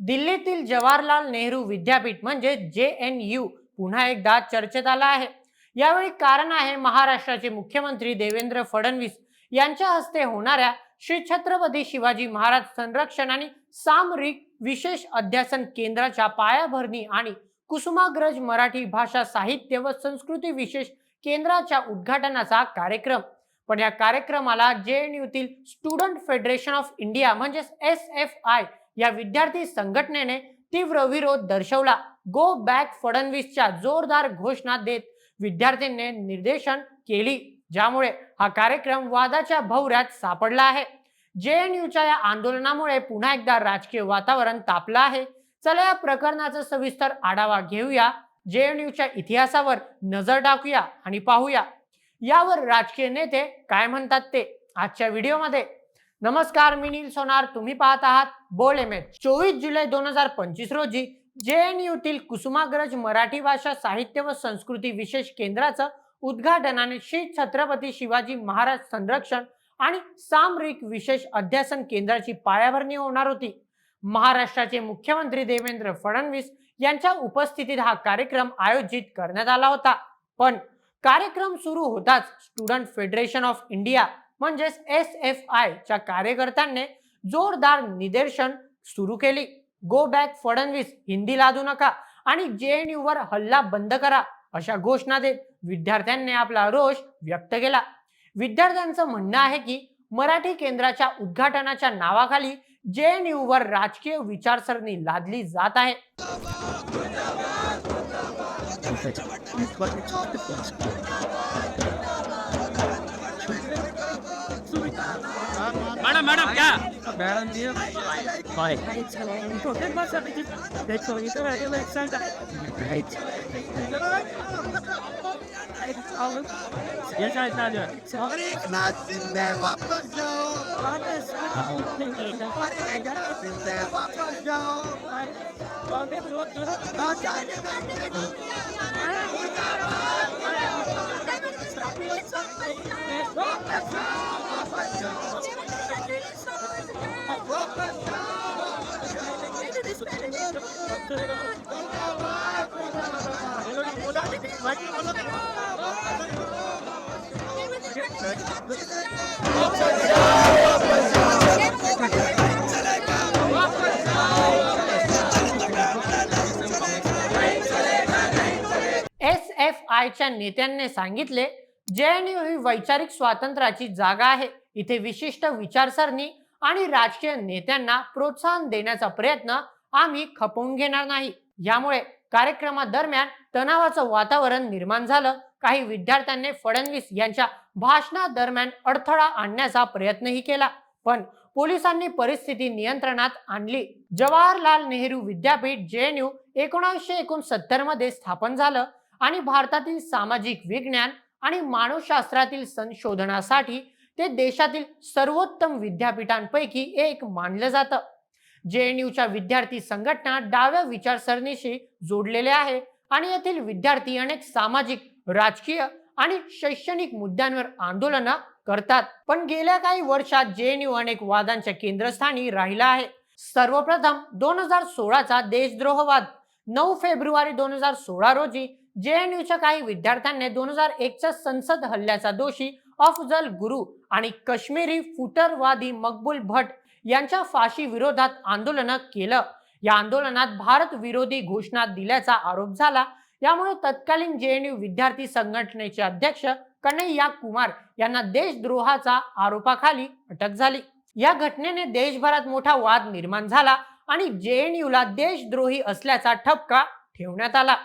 दिल्लीतील जवाहरलाल नेहरू विद्यापीठ म्हणजे जे एन यू पुन्हा एकदा चर्चेत आला आहे. यावेळी कारण आहे महाराष्ट्राचे मुख्यमंत्री देवेंद्र फडणवीस यांच्या हस्ते होणाऱ्या श्री छत्रपती शिवाजी महाराज संरक्षण आणि सामरिक विशेष अध्यासन केंद्राच्या पायाभरणी आणि कुसुमाग्रज मराठी भाषा साहित्य व संस्कृती विशेष केंद्राच्या उद्घाटनाचा कार्यक्रम. पण या कार्यक्रमाला जे एन यूतील स्टुडंट फेडरेशन ऑफ इंडिया म्हणजेच एस एफ आय या विद्यार्थी संघटनेने तीव्र विरोध दर्शवला. गो बॅक फडणवीसच्या जोरदार घोषणा देत विद्यार्थ्यांनी निर्देशन केली. ज्यामुळे हा कार्यक्रम वादाच्या भवऱ्यात सापडला आहे. जे एन यूच्या या आंदोलनामुळे पुन्हा एकदा राजकीय वातावरण तापलं आहे. चला या प्रकरणाचा सविस्तर आढावा घेऊया. जे एन यूच्या इतिहासावर नजर टाकूया आणि पाहूया. यावर राजकीय नेते काय म्हणतात ते आजच्या व्हिडिओमध्ये. नमस्कार मी नील सोनार. तुम्ही पाहत आहात बोल एम एच चोवीस जुलै दोन हजार पंचवीस रोजी जे एन यूतील कुसुमाग्रज मराठी भाषा साहित्य व संस्कृती विशेष केंद्राचं उद्घाटनाने श्री छत्रपती शिवाजी महाराज संरक्षण आणि सामरिक विशेष अध्यासन केंद्राची पायाभरणी होणार होती. महाराष्ट्राचे मुख्यमंत्री देवेंद्र फडणवीस यांच्या उपस्थितीत हा कार्यक्रम आयोजित करण्यात आला होता. पण कार्यक्रम सुरू होताच स्टुडंट फेडरेशन ऑफ इंडिया म्हणजेच एस एफ आय च्या कार्यकर्त्यांनी जोरदार निदर्शन सुरू केली. गो बॅक फडणवीस हिंदी लादू नका आणि जे एन वर हल्ला बंद करा अशा घोषणा देत विद्यार्थ्यांनी आपला रोष व्यक्त केला. विद्यार्थ्यांचं म्हणणं आहे की मराठी केंद्राच्या उद्घाटनाच्या नावाखाली जे एन यू वर राजकीय विचारसरणी लादली जात आहे. मैडम मैडम क्या? मैडम जी हाय ये et alın. Yaşar ikna diyor. Sarı ikna sinde batacağım. Bana sarı ikna sinde batacağım. Bana bir otur. Yaşar ben de Thank you. आयच्या नेत्यांनी सांगितले जे एन यू ही वैचारिक स्वातंत्र्याची जागा आहे. इथे विशिष्ट विचारसरणी आणि राजकीय नेत्यांना प्रोत्साहन देण्याचा प्रयत्न आम्ही खपवून घेणार नाही. यामुळे कार्यक्रमादरम्यान तणावाचं वातावरण निर्माण झालं. काही विद्यार्थ्यांनी फडणवीस यांच्या भाषणादरम्यान अडथळा आणण्याचा प्रयत्नही केला. पण पोलिसांनी परिस्थिती नियंत्रणात आणली. जवाहरलाल नेहरू विद्यापीठ जे एन यू एकोणीसशे एकोणसत्तरमध्ये स्थापन झालं. आणि भारतातील सामाजिक विज्ञान आणि मानवशास्त्रातील संशोधनासाठी ते देशातील सर्वोत्तम विद्यापीठांपैकी एक मानलं जातं. जे एन यूच्या विद्यार्थी संघटना डाव्या विचारसरणीशी जोडलेले आहे आणि येथील विद्यार्थी अनेक सामाजिक राजकीय आणि शैक्षणिक मुद्द्यांवर आंदोलनं करतात. पण गेल्या काही वर्षात जे एन यू अनेक वादांच्या केंद्रस्थानी राहिला आहे. सर्वप्रथम दोन हजार सोळाचा देशद्रोहवाद नऊ फेब्रुवारी दोन हजार सोळा रोजी जे एन यूच्या काही विद्यार्थ्यांनी दोन हजार एकच्या संसद हल्ल्याचा दोषी अफजल गुरु आणि काश्मीरी फुटरवादी मकबूल भट यांच्या फाशी विरोधात आंदोलन केलं. या आंदोलनात भारत विरोधी घोषणा दिल्याचा आरोप झाला. यामुळे तत्कालीन जे एन यू विद्यार्थी संघटनेचे अध्यक्ष कन्हैया कुमार यांना देशद्रोहाचा आरोपाखाली अटक झाली. या घटनेने देशभरात मोठा वाद निर्माण झाला आणि जे एन यूला देशद्रोही असल्याचा ठपका ठेवण्यात आला.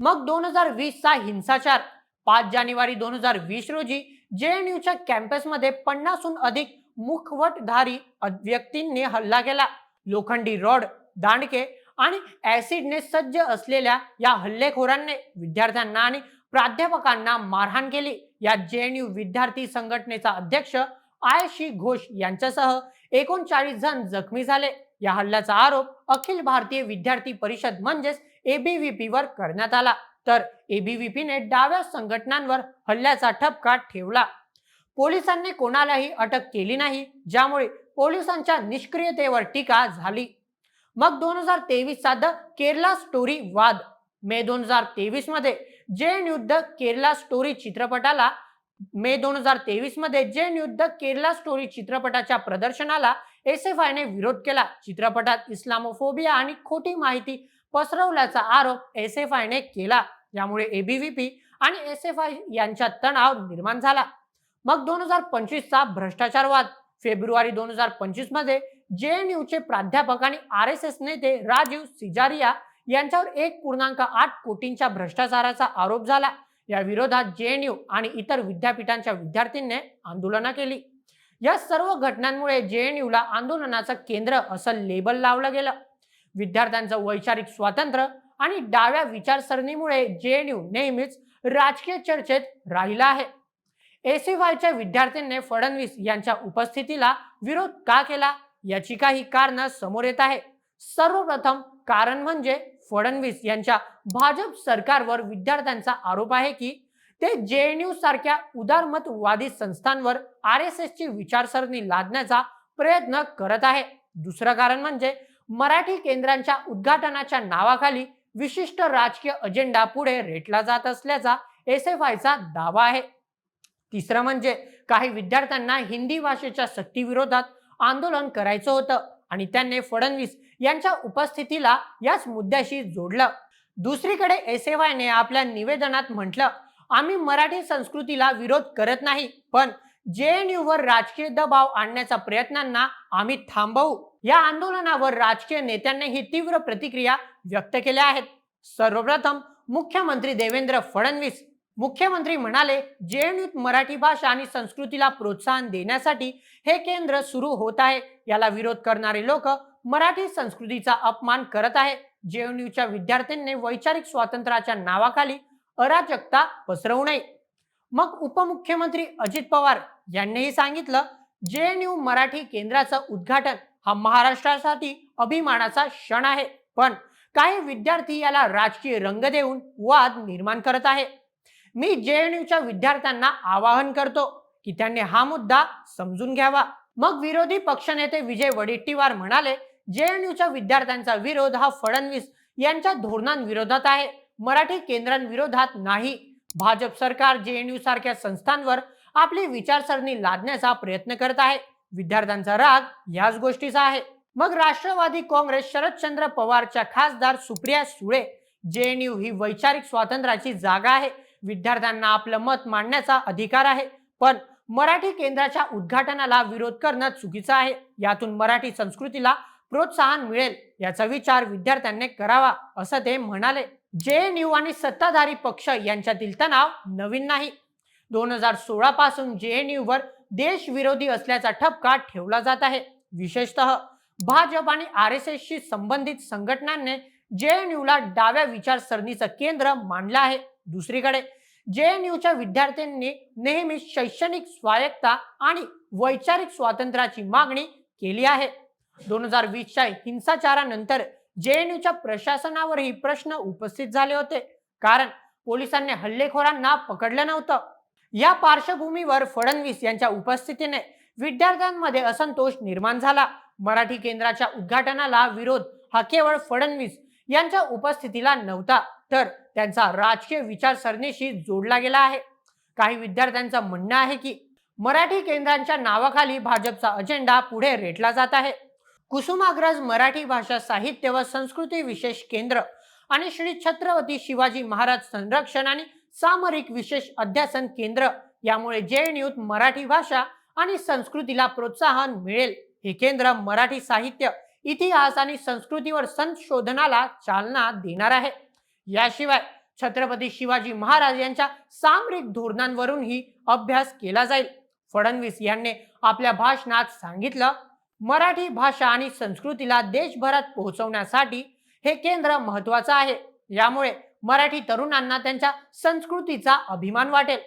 मग दोन हजार वीसचा हिंसाचार. पाच जानेवारी दोन हजार वीस रोजी जे एन यूच्या कॅम्पसमध्ये पन्नासहून अधिक मुखवटधारी व्यक्तींनी हल्ला केला. लोखंडी रॉड दांडके आणि ऍसिडने सज्ज असलेल्या या हल्लेखोरांनी विद्यार्थ्यांना आणि प्राध्यापकांना मारहाण केली. या जे एन यू विद्यार्थी संघटनेचा अध्यक्ष आयशी घोष यांच्यासह एकोणचाळीस जण जखमी झाले. या हल्ल्याचा आरोप अखिल भारतीय विद्यार्थी परिषद म्हणजेच एबीव्हीपी वर करण्यात आला. तर एबीव्हीपीने डाव्या संघटनांवर हल्ल्याचा ठपका ठेवला. पोलिसांनी कोणालाही अटक केली नाही ज्यामुळे पोलिसांच्या निष्क्रियतेवर टीका झाली. मग दोन हजार तेवीसचा द केरला स्टोरी वाद. मे दोन हजार तेवीसमध्ये जैन युद्ध केरला स्टोरी चित्रपटाला मे दोन हजार तेवीसमध्ये जैन युद्ध केरला स्टोरी चित्रपटाच्या प्रदर्शनाला एस एफ आयने विरोध केला. चित्रपटात इस्लामोफोबिया आणि खोटी माहिती पसरवल्याचा आरोप एस एफ आयने केला. यामुळे एबीव्हीपी आणि एस एफ आय यांच्यात तणाव निर्माण झाला. मग दोन हजार पंचवीसचा भ्रष्टाचारवाद. फेब्रुवारी दोन हजार पंचवीसमध्ये यूचे प्राध्यापक आणि आर एस एस नेते राजीव सिजारिया यांच्यावर एक पूर्णांक आठ कोटींच्या भ्रष्टाचाराचा आरोप झाला. या विरोधात जे एन यू आणि इतर विद्यापीठांच्या विद्यार्थ्यांनी आंदोलनं केली. या सर्व घटनांमुळे जे एन यूला आंदोलनाचं केंद्र असं लेबल लावलं गेलं. विद्यार्थ्यांचं वैचारिक स्वातंत्र्य आणि डाव्या विचारसरणीमुळे जे एनयू नेहमीच राजकीय चर्चेत राहिला आहे. एसीवायच्या विद्यार्थ्यांनी फडणवीस यांच्या उपस्थितीला विरोध का केला याची काही कारण समोर येत आहे सर्वप्रथम कारण म्हणजे फडणवीस यांच्या भाजप सरकारवर विद्यार्थ्यांचा आरोप आहे की ते जे एनयू सारख्या उदारमतवादी संस्थांवर आर एस एस ची विचारसरणी लादण्याचा प्रयत्न करत आहे. दुसरं कारण म्हणजे मराठी केंद्रांच्या उद्घाटनाच्या नावाखाली विशिष्ट राजकीय अजेंडा पुढे रेटला जात असल्याचा एस एफ आयचा दावा आहे. तिसरं म्हणजे काही विद्यार्थ्यांना हिंदी भाषेच्या सक्तीविरोधात आंदोलन करायचं होतं आणि त्यांनी फडणवीस यांच्या उपस्थितीला याच मुद्द्याशी जोडलं. दुसरीकडे एस एफ आयने आपल्या निवेदनात म्हटलं आम्ही मराठी संस्कृतीला विरोध करत नाही पण जेएनयू वर राजकीय दबाव आणण्याच्या प्रयत्नांना आम्ही थांबवू. या आंदोलनावर राजकीय नेत्यांनीही तीव्र प्रतिक्रिया व्यक्त केल्या आहेत. सर्वप्रथम मुख्यमंत्री देवेंद्र फडणवीस. मुख्यमंत्री म्हणाले जेएनयूत मराठी भाषा आणि संस्कृतीला प्रोत्साहन देण्यासाठी हे केंद्र सुरू होत आहे. याला विरोध करणारे लोक मराठी संस्कृतीचा अपमान करत आहे जेएनयूच्या विद्यार्थ्यांनी वैचारिक स्वातंत्र्याच्या नावाखाली अराजकता पसरवू नये. मग उपमुख्यमंत्री अजित पवार यांनीही सांगितलं जे एन यू मराठी केंद्राचं उद्घाटन हा महाराष्ट्रासाठी अभिमानाचा क्षण आहे. पण काही विद्यार्थी याला राजकीय रंग देऊन वाद निर्माण करत आहे. मी जे एन यूच्या विद्यार्थ्यांना आवाहन करतो की त्यांनी हा मुद्दा समजून घ्यावा. मग विरोधी पक्षनेते विजय वडेट्टीवार म्हणाले जे एन यूच्या विद्यार्थ्यांचा विरोध हा फडणवीस यांच्या धोरणांविरोधात आहे. मराठी केंद्रांविरोधात नाही. भाजप सरकार जेएनयू सारख्या संस्थांवर आपली विचारसरणी लादण्याचा प्रयत्न करत आहे. विद्यार्थ्यांचा राग याच गोष्टीचा आहे. मग राष्ट्रवादी काँग्रेस शरदचंद्र पवारच्या खासदार सुप्रिया सुळे जेएनयू ही वैचारिक स्वातंत्र्याची जागा आहे. विद्यार्थ्यांना आपलं मत मांडण्याचा अधिकार आहे. पण मराठी केंद्राच्या उद्घाटनाला विरोध करणं चुकीचं आहे. यातून मराठी संस्कृतीला प्रोत्साहन मिळेल याचा विचार विद्यार्थ्यांनी करावा असं ते म्हणाले. जे एन यू आणि सत्ताधारी पक्ष यांच्यातील तणाव नवीन नाही. दोन हजार सोळा पासून जेएनयू वर देशविरोधी असल्याचा ठपका ठेवला जात आहे. विशेषतः भाजप आणि आर एस एसशी संबंधित संघटनांनी यूला डाव्या विचारसरणीचं केंद्र मानलं आहे. दुसरीकडे जे एन यूच्या विद्यार्थ्यांनी नेहमी शैक्षणिक स्वायत्ता आणि वैचारिक स्वातंत्र्याची मागणी केली आहे. दोन हजार वीसच्या हिंसाचारानंतर जेएनयूच्या प्रशासनावरही प्रश्न उपस्थित झाले होते. कारण पोलिसांनी हल्लेखोरांना पकडलं नव्हतं. या पार्श्वभूमीवर फडणवीस यांच्या उपस्थितीने विद्यार्थ्यांमध्ये असंतोष निर्माण झाला. मराठी केंद्राच्या उद्घाटनाला विरोध हा केवळ फडणवीस यांच्या उपस्थितीला नव्हता तर त्यांचा राजकीय विचारसरणीशी जोडला गेला आहे. काही विद्यार्थ्यांचं म्हणणं आहे की मराठी केंद्रांच्या नावाखाली भाजपचा अजेंडा पुढे रेटला जात आहे. कुसुमाग्रज मराठी भाषा साहित्य व संस्कृती विशेष केंद्र आणि श्री छत्रपती शिवाजी महाराज संरक्षण आणि सामरिक विशेष अध्यासन केंद्र. यामुळे जेएनयूत मराठी भाषा आणि संस्कृतीला प्रोत्साहन मिळेल हे केंद्र मराठी साहित्य इतिहास आणि संस्कृतीवर संशोधनाला चालना देणार आहे. याशिवाय छत्रपती शिवाजी महाराज यांच्या सामरिक धोरणांवरूनही अभ्यास केला जाईल. फडणवीस यांनी आपल्या भाषणात सांगितलं मराठी भाषा आणि संस्कृतीला देशभरात पोहोचवण्यासाठी हे केंद्र महत्वाचं आहे. यामुळे मराठी तरुणांना त्यांच्या संस्कृतीचा अभिमान वाटेल.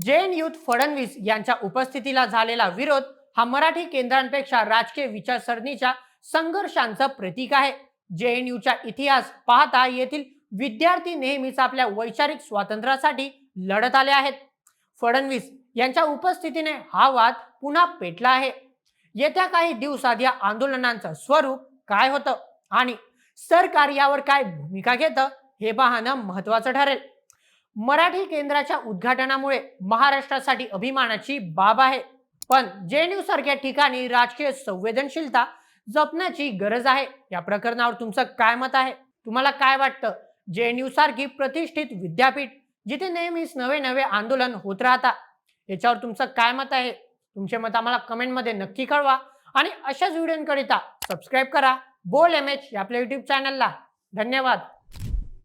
जैन युथ फडणवीस यांच्या उपस्थितीला झालेला विरोध हा मराठी केंद्रांपेक्षा राजकीय विचारसरणीच्या संघर्षांचं प्रतीक आहे. जेएनयूचा इतिहास पाहता येथील विद्यार्थी नेहमीच आपल्या वैचारिक स्वातंत्र्यासाठी लढत आले आहेत. फडणवीस यांच्या उपस्थितीने हा वाद पुन्हा पेटला आहे. येत्या काही दिवसात या आंदोलनांचं स्वरूप काय होतं आणि सरकार यावर काय भूमिका घेतं हे पाहणं महत्वाचं ठरेल. मराठी केंद्राच्या उद्घाटनामुळे महाराष्ट्रासाठी अभिमानाची बाब आहे. पण जे जेएनयू सारख्या ठिकाणी राजकीय संवेदनशीलता जपण्याची गरज आहे. या प्रकरणावर तुमचं काय मत आहे? तुम्हाला काय वाटतं? जे जेएनयू सारखी प्रतिष्ठित विद्यापीठ जिथे नेहमीच नवे नवे आंदोलन होत राहतात याच्यावर तुमचं काय मत आहे? तुमचे मत आम्हाला कमेंटमध्ये नक्की कळवा. आणि अशाच व्हिडिओंकरिता सबस्क्राईब करा. बोल एम एच या आपल्या युट्यूब चॅनलला धन्यवाद.